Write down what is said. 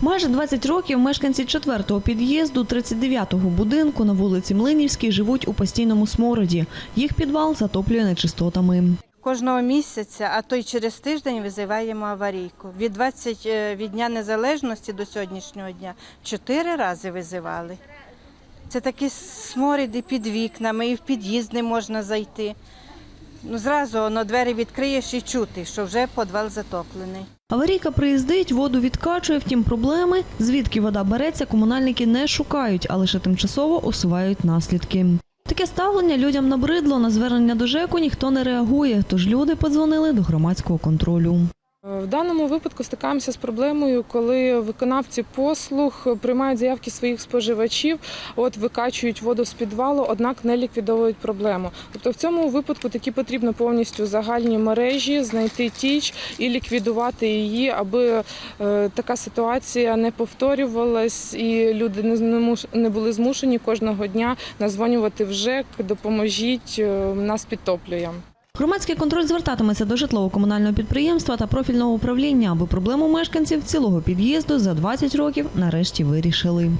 Майже 20 років мешканці 4-го під'їзду 39-го будинку на вулиці Млинівській живуть у постійному смороді. Їх підвал затоплює нечистотами. Кожного місяця, а то й через тиждень визиваємо аварійку. Від 20 е, від Дня Незалежності до сьогоднішнього дня чотири рази визивали. Це такі сморіди під вікнами, і в під'їзд не можна зайти. Ну, зразу воно двері відкриєш і чути, що вже підвал затоплений. Аварійка приїздить, воду відкачує, втім проблеми, звідки вода береться, комунальники не шукають, а лише тимчасово усувають наслідки. Таке ставлення людям набридло, на звернення до ЖЕКу ніхто не реагує, тож люди подзвонили до громадського контролю. В даному випадку стикаємося з проблемою, коли виконавці послуг приймають заявки своїх споживачів, от викачують воду з підвалу, однак не ліквідовують проблему. Тобто в цьому випадку таки потрібно повністю загальні мережі знайти тіч і ліквідувати її, аби е, така ситуація не повторювалась, і люди не були змушені кожного дня назвонювати в ЖЕК, допоможіть, е, нас підтоплює. Громадський контроль звертатиметься до житлово-комунального підприємства та профільного управління, аби проблему мешканців цілого під'їзду за 20 років нарешті вирішили.